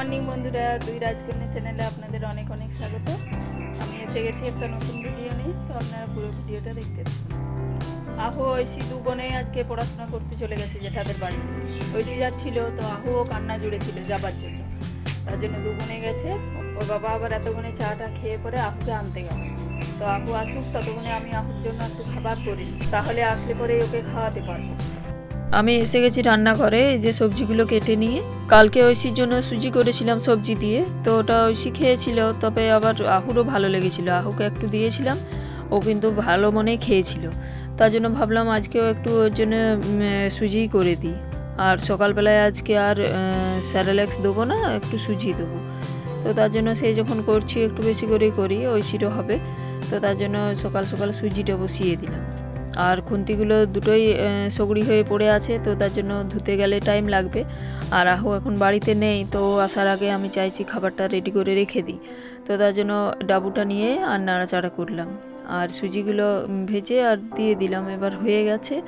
রাজকন্যা চ্যানেলে আপনাদের অনেক অনেক স্বাগত। আমি এসে গেছি একটা নতুন ভিডিও নিয়ে, তো আপনারা পুরো ভিডিওটা দেখতে থাকুন। আহু, ঐশী দু বোনে আজকে পড়াশোনা করতে চলে গেছে জেঠাদের বাড়িতে। ঐশী যাচ্ছিল, তো আহুও কান্না জুড়েছিল যাবার জন্য। তার জন্য দু বোনে গেছে, ওর বাবা আবার এতক্ষণে চাটা খেয়ে পরে আহুকে আনতে গেল। তো আহু আসুক, ততক্ষণে আমি আহুর জন্য একটু খাবার করি তাহলে আসলে পরে ওকে খাওয়াতে পারব। আমি এসে গেছি রান্নাঘরে, এই যে সবজিগুলো কেটে নিয়ে। কালকে ঐশীর জন্য সুজি করেছিলাম সবজি দিয়ে, তো ওটা ঐশী খেয়েছিল, তবে আবার আহুরও ভালো লেগেছিল। আহুকে একটু দিয়েছিলাম, ও কিন্তু ভালো মনেই খেয়েছিল। তার জন্য ভাবলাম আজকেও একটু ওর জন্য সুজিই করে দিই। আর সকালবেলায় আজকে আর স্যারেলেক্স দেবো না, একটু সুজি দেবো। তো তার জন্য সেই যখন করছি, একটু বেশি করেই করি, ঐশীরও হবে। তো তার জন্য সকাল সকাল সুজিটা বসিয়ে দিলাম। আর খুন্তিগুলো দুটোই সগড়ি হয়ে পড়ে আছে, তো তার জন্য ধুতে গেলে টাইম লাগবে। আর আহু এখন বাড়িতে নেই, তো আসার আগে আমি চাইছি খাবারটা রেডি করে রেখে দিই। তো তার জন্য ডাবুটা নিয়ে আর নাড়াচাড়া করলাম। আর সুজিগুলো ভেজে আর দিয়ে দিলাম, এবার হয়ে গেছে।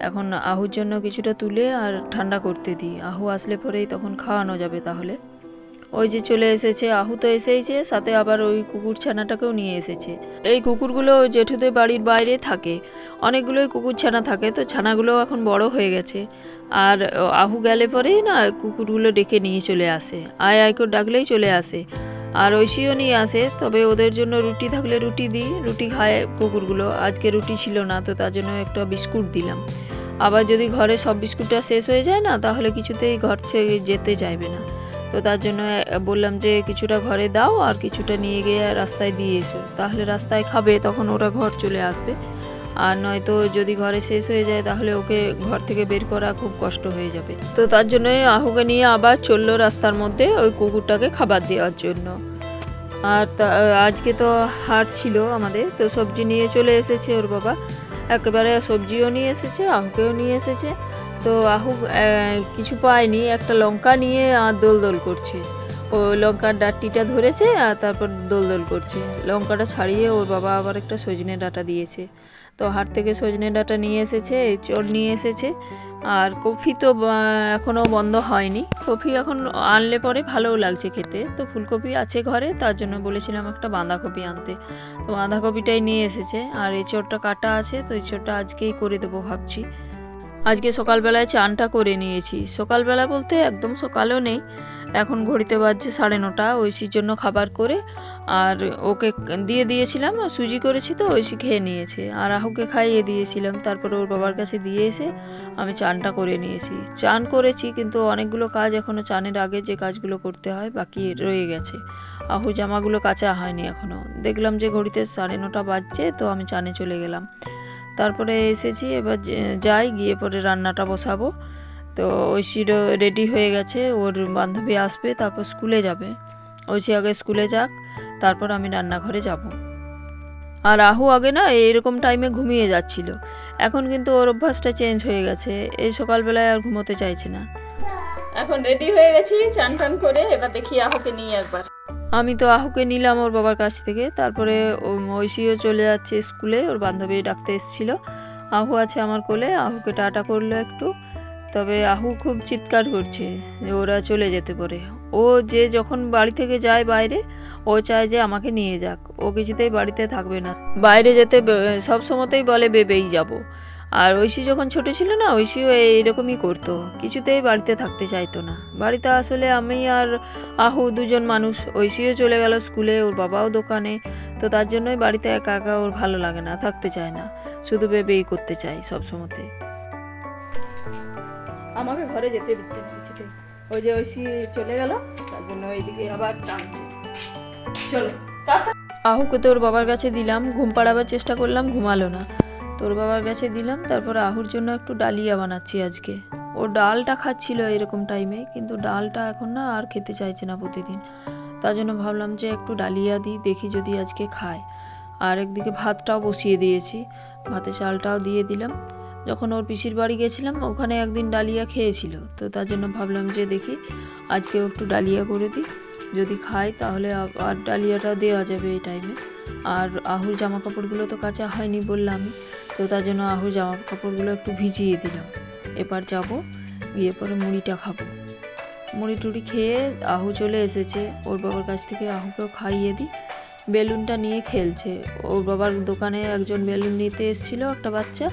এখন আহুর জন্য কিছুটা তুলে আর ঠান্ডা করতে দিই। আহু আসলে পরেই তখন খাওয়ানো যাবে তাহলে। ওই যে চলে এসেছে, আহু তো এসেইছে সাথে আবার ওই কুকুর ছানাটাকেও নিয়ে এসেছে। এই কুকুরগুলো জেঠুদের বাড়ির বাইরে থাকে। অনেকগুলোই কুকুর ছানা থাকে, তো ছানাগুলো এখন বড় হয়ে গেছে। আর আহু গেলে পরেই না কুকুরগুলো ডেকে নিয়ে চলে আসে, আয় আয় করে ডাকলেই চলে আসে। আর ঐশীও নিয়ে আসে, তবে ওদের জন্য রুটি থাকলে রুটি দিই, রুটি খায় কুকুরগুলো। আজকে রুটি ছিল না, তো তার জন্য একটা বিস্কুট দিলাম। আবার যদি ঘরে সব বিস্কুটটা শেষ হয়ে যায় না, তাহলে কিছুতেই ঘর যেতে চাইবে না। তো তার জন্য বললাম যে কিছুটা ঘরে দাও আর কিছুটা নিয়ে গিয়ে রাস্তায় দিয়ে এসো। তাহলে রাস্তায় খাবে, তখন ওরা ঘর চলে আসবে। আর নয়তো যদি ঘরে শেষ হয়ে যায়, তাহলে ওকে ঘর থেকে বের করা খুব কষ্ট হয়ে যাবে। তো তার জন্য আহুকে নিয়ে আবার চলল রাস্তার মধ্যে ওই কুকুরটাকে খাবার দেওয়ার জন্য। আর আজকে তো হাট ছিল আমাদের, তো সবজি নিয়ে চলে এসেছে ওর বাবা। একেবারে সবজিও নিয়ে এসেছে, আহুকেও নিয়ে এসেছে। তো আহু কিছু পায়নি, একটা লঙ্কা নিয়ে আর দোল দোল করছে। ও লঙ্কার ডাঁটিটা ধরেছে আর তারপর দোল দোল করছে। লঙ্কাটা ছাড়িয়ে ওর বাবা আবার একটা সজনে ডাঁটা দিয়েছে। তো হাট থেকে সজনে ডাঁটা নিয়ে এসেছে চোর নিয়ে এসেছে। আর কফি তো এখনও বন্ধ হয়নি। কফি এখন আনলে পরে ভালোও লাগছে খেতে। তো ফুলকপি আছে ঘরে, তার জন্য বলেছিলাম একটা বাঁধাকপি আনতে। তো বাঁধাকপিটাই নিয়ে এসেছে। আর এই চোরটা কাটা আছে, তো এই চোরটা আজকেই করে দেবো ভাবছি। আজকে সকালবেলায় চানটা করে নিয়েছি। সকালবেলা বলতে একদম সকালেও নেই। এখন ঘড়িতে বাজছে সাড়ে নটা ঐশীর জন্য খাবার করে। আর ওকে দিয়ে দিয়েছিলাম সুজি করেছি তো ঐশী খেয়ে নিয়েছে। আর আহুকে খাইয়ে দিয়েছিলাম, তারপরে ওর বাবার কাছে দিয়ে এসে আমি চানটা করে নিয়েছি। চান করেছি, কিন্তু অনেকগুলো কাজ এখনও চানের আগে যে কাজগুলো করতে হয়, বাকি রয়ে গেছে। আহু জামাগুলো কাচা হয়নি এখনও দেখলাম যে ঘড়িতে সাড়ে নটা বাজছে, তো আমি চানে চলে গেলাম। তারপরে এসেছি, এবার যাই, গিয়ে পরে রান্নাটা বসাবো। তো ঐশীরও রেডি হয়ে গেছে, ওর বান্ধবী আসবে, তারপর স্কুলে যাবে। ঐশী আগে স্কুলে যাক তারপর আমি রান্নাঘরে যাব। আর আহু আগে না এরকম টাইমে ঘুমিয়ে যাচ্ছিল। এখন কিন্তু ওর অভ্যাসটা চেঞ্জ হয়ে গেছে। এই সকালবেলায় আর ঘুমোতে চাইছে না। এখন রেডি হয়ে গেছি চান টান করে এবার দেখি আহুকে নিয়ে একবার। আমি তো আহুকে নিলাম ওর বাবার কাছ থেকে। তারপরে ঐশীও চলে যাচ্ছে স্কুলে ওর বান্ধবী ডাকতে এসেছিল। আহু আছে আমার কোলে আহুকে টাটা করল একটু। তবে আহু খুব চিৎকার করছে ওরা চলে যেতে পারে। ও যে যখন বাড়ি থেকে যায় বাইরে ও চায় যে আমাকে নিয়ে যাক। ও কিছুতেই বাড়িতে থাকবে না। বাইরে যেতে সব সময়তেই বলে বেবেই যাব। আর ঐশী যখন ছোট ছিল না, ঐশীও এইরকমই করতো। কিছুতেই বাড়িতে থাকতে চাইতো না। বাড়িতে আসলে আমি আর আহু দুজন মানুষ। ঐশীও চলে গেল স্কুলে, ওর বাবাও দোকানে। তো তার জন্যই বাড়িতে একা একা ওর ভালো লাগে না, থাকতে চায় না। শুধু বেবেই করতে চাই সব সময়তে। আমাকে ঘরে যেতে দিচ্ছে না কিছুতেই। ওই যে ঐশী চলে গেল, তার জন্য ওইদিকে আবার টানছে। চলো। আহুকে তোর বাবার কাছে দিলাম, ঘুম পাড়াবার চেষ্টা করলাম, ঘুমালো না। তোর বাবার কাছে দিলাম, তারপর আহুর জন্য একটু ডালিয়া বানাচ্ছি আজকে। ও ডালটা খাচ্ছিল এরকম টাইমে কিন্তু ডালটা এখন না আর খেতে চাইছে না প্রতিদিন। তার জন্য ভাবলাম যে একটু ডালিয়া দিই, দেখি যদি আজকে খায়। আর একদিকে ভাতটাও বসিয়ে দিয়েছি, ভাতে চালটাও দিয়ে দিলাম। যখন ওর পিসির বাড়ি গেছিলাম, ওখানে একদিন ডালিয়া খেয়েছিল। তো তার জন্য ভাবলাম যে দেখি, আজকেও একটু ডালিয়া করে দিই। যদি খায় তাহলে আর ডালিয়াটা দেওয়া যাবে এই টাইমে আর আহুর জামা কাপড়গুলো তো কাঁচা হয়নি বললামই তো তার জন্য আহুর জামা কাপড়গুলো একটু ভিজিয়ে দিলাম। এবার যাব, গিয়ে পরে মুড়িটা খাব। মুড়ি টুড়ি খেয়ে আহু চলে এসেছে। ওর বাবার কাছ থেকে আহুকেও খাইয়ে দিই। বেলুনটা নিয়ে খেলছে। ওর বাবার দোকানে একজন বেলুন নিতে এসেছিল, একটা বাচ্চা।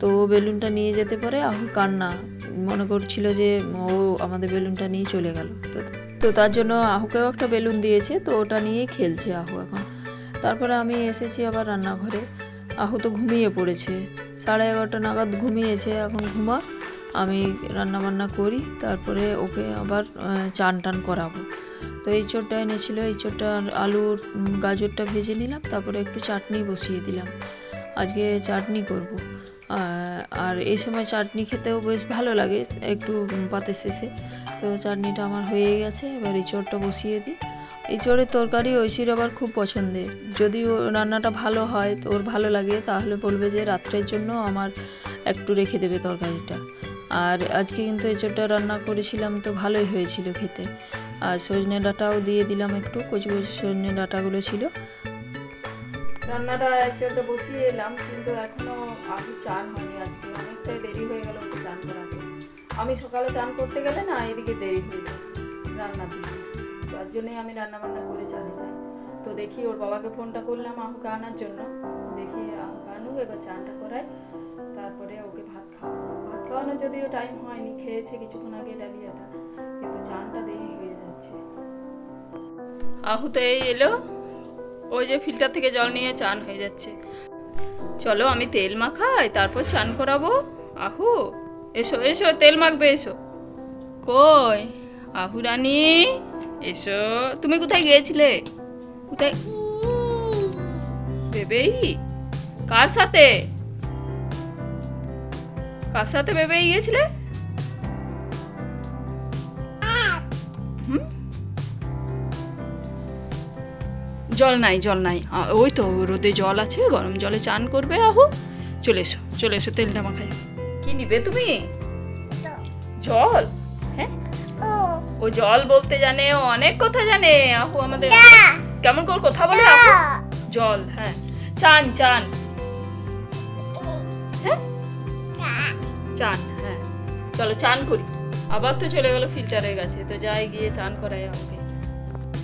তো ও বেলুনটা নিয়ে যেতে পারে, আহু কান্না। মনে করছিল যে ও আমাদের বেলুনটা নিয়ে চলে গেল। তো তো তার জন্য আহুকেও একটা বেলুন দিয়েছে, তো ওটা নিয়েই খেলছে আহু এখন। তারপরে আমি এসেছি আবার রান্নাঘরে। আহু তো ঘুমিয়ে পড়েছে। সাড়ে এগারোটা নাগাদ ঘুমিয়েছে, এখন ঘুমা। আমি রান্না বান্না করি, তারপরে ওকে আবার চান টান করাবো। তো এই চোরটা এনেছিল, এই চোরটা আলু গাজরটা ভেজে নিলাম, তারপরে একটু চাটনি বসিয়ে দিলাম। আজকে চাটনি করব। আর এই সময় চাটনি খেতেও বেশ ভালো লাগে, একটু পাতের শেষে। তো চাটনিটা আমার হয়ে গেছে, এবার এই চোরটা বসিয়ে দিই। এই চোরের তরকারি ঐশীর আবার খুব পছন্দের। যদি ও রান্নাটা ভালো হয়, তো ওর ভালো লাগে, তাহলে বলবে যে রাত্রের জন্য আমার একটু রেখে দেবে তরকারিটা। আর আজকে কিন্তু এঁচোড়টা রান্না করেছিলাম তো ভালোই হয়েছিল খেতে। আর সজনে ডাঁটাও দিয়ে দিলাম একটু কচি কচি সজনে ডাঁটাগুলো ছিল। রান্নাটা একচুয়ালটা বসিয়ে এলাম, কিন্তু এখনও আহু চান হয়নি আজকে। অনেকটাই আমি সকালে চান করতে গেলে না, এদিকে দেরি হয়ে যায় রান্নার দিকে। তার জন্যই আমি রান্না বান্না করে চালে যাই। তো দেখি ওর বাবাকে ফোনটা করলাম আহুকে আনার জন্য। দেখি আনুক, এবার চানটা করাই। তারপরে ওকে ভাত খাওয়াবো। ভাত খাওয়ানো যদিও টাইম হয়নি, খেয়েছে কিছুক্ষণ আগে ডালিয়াটা। কিন্তু চানটা দেরি হয়ে যাচ্ছে। আহুতে এই এলো। ওই যে ফিল্টার থেকে জল নিয়ে চান হয়ে যাচ্ছে। চলো আমি তেল মাখাই, তারপর চান করাবো। আহু। এসো এসো, তেল মাখবে, এসো। কই? আহু রানী এসো। তুমি কোথায় গিয়েছিলে? কোথায়? বেবেই, কার সাথে? কার সাথে বেবেই গিয়েছিলে? জল নাই জল নাই। ওই তো রোদে জল আছে, গরম জলে চান করবে আহু। চলে এসো চলে এসো, তেলটা মাখাই। কি নিবে তুমি? জল? হ্যাঁ? ও। জল বলতে জানে ও অনেক কথা জানে। আহু আমাদের কেমন করে কথা বলে আহু? জল হ্যাঁ। চান চান। হ্যাঁ? চান হ্যাঁ। চলো চান করি। আবার তো চলে গেল ফিল্টারের কাছে তো যাই গিয়ে চান করাই আমাকে।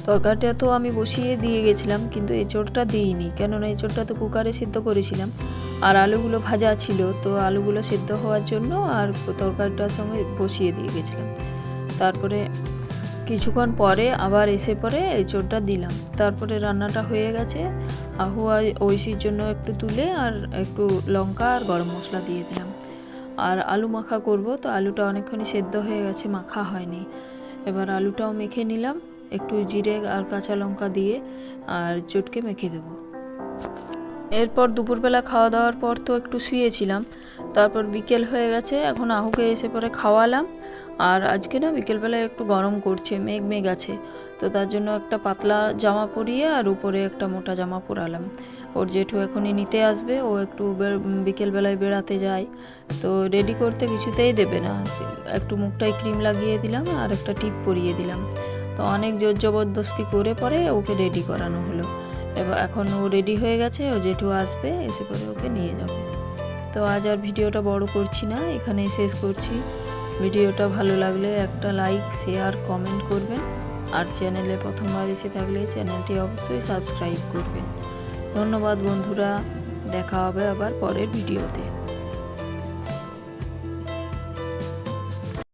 তরকারিটা তো আমি বসিয়ে দিয়ে গেছিলাম, কিন্তু এঁচোড়টা দিইনি। কেননা এঁচোড়টা তো কুকারে সিদ্ধ করেছিলাম। আর আলুগুলো ভাজা ছিল, তো আলুগুলো সিদ্ধ হওয়ার জন্য আর তরকারিটার সঙ্গে বসিয়ে দিয়ে গেছিলাম। তারপরে কিছুক্ষণ পরে আবার এসে পরে এঁচোড়টা দিলাম। তারপরে রান্নাটা হয়ে গেছে। আহু আর ঐশির জন্য একটু তুলে আর একটু লঙ্কা আর গরম মশলা দিয়ে দিলাম। আর আলু মাখা করব, তো আলুটা অনেকক্ষণই সেদ্ধ হয়ে গেছে, মাখা হয়নি। এবার আলুটাও মেখে নিলাম। একটু জিরে আর কাঁচা লঙ্কা দিয়ে আর চটকে মেখে দেবো। এরপর দুপুরবেলা খাওয়া দাওয়ার পর তো একটু শুয়েছিলাম, তারপর বিকেল হয়ে গেছে, এখন আহুকে এসে পরে খাওয়ালাম। আর আজকে না বিকেলবেলায় একটু গরম করছে, মেঘ মেঘ আছে, তো তার জন্য একটা পাতলা জামা পরিয়ে আর উপরে একটা মোটা জামা পরালাম। ওর জেঠু এখনই নিতে আসবে, ও একটু বিকেলবেলায় বেড়াতে যায়, তো রেডি করতে কিছুতেই দেবে না। একটু মুখটায় ক্রিম লাগিয়ে দিলাম আর একটা টিপ পরিয়ে দিলাম। তো অনেক জোর জবরদস্তি করে পরে ওকে রেডি করানো হলো। এবার এখন ও রেডি হয়ে গেছে, ও জেঠু আসবে, এসে পরে ওকে নিয়ে যাবে। তো আজ আর ভিডিওটা বড় করছি না, এখানেই শেষ করছি। ভিডিওটা ভালো লাগলে একটা লাইক শেয়ার কমেন্ট করবেন। আর চ্যানেলে প্রথমবার এসে থাকলে চ্যানেলটি অবশ্যই সাবস্ক্রাইব করবেন। ধন্যবাদ বন্ধুরা, দেখা হবে আবার পরের ভিডিওতে।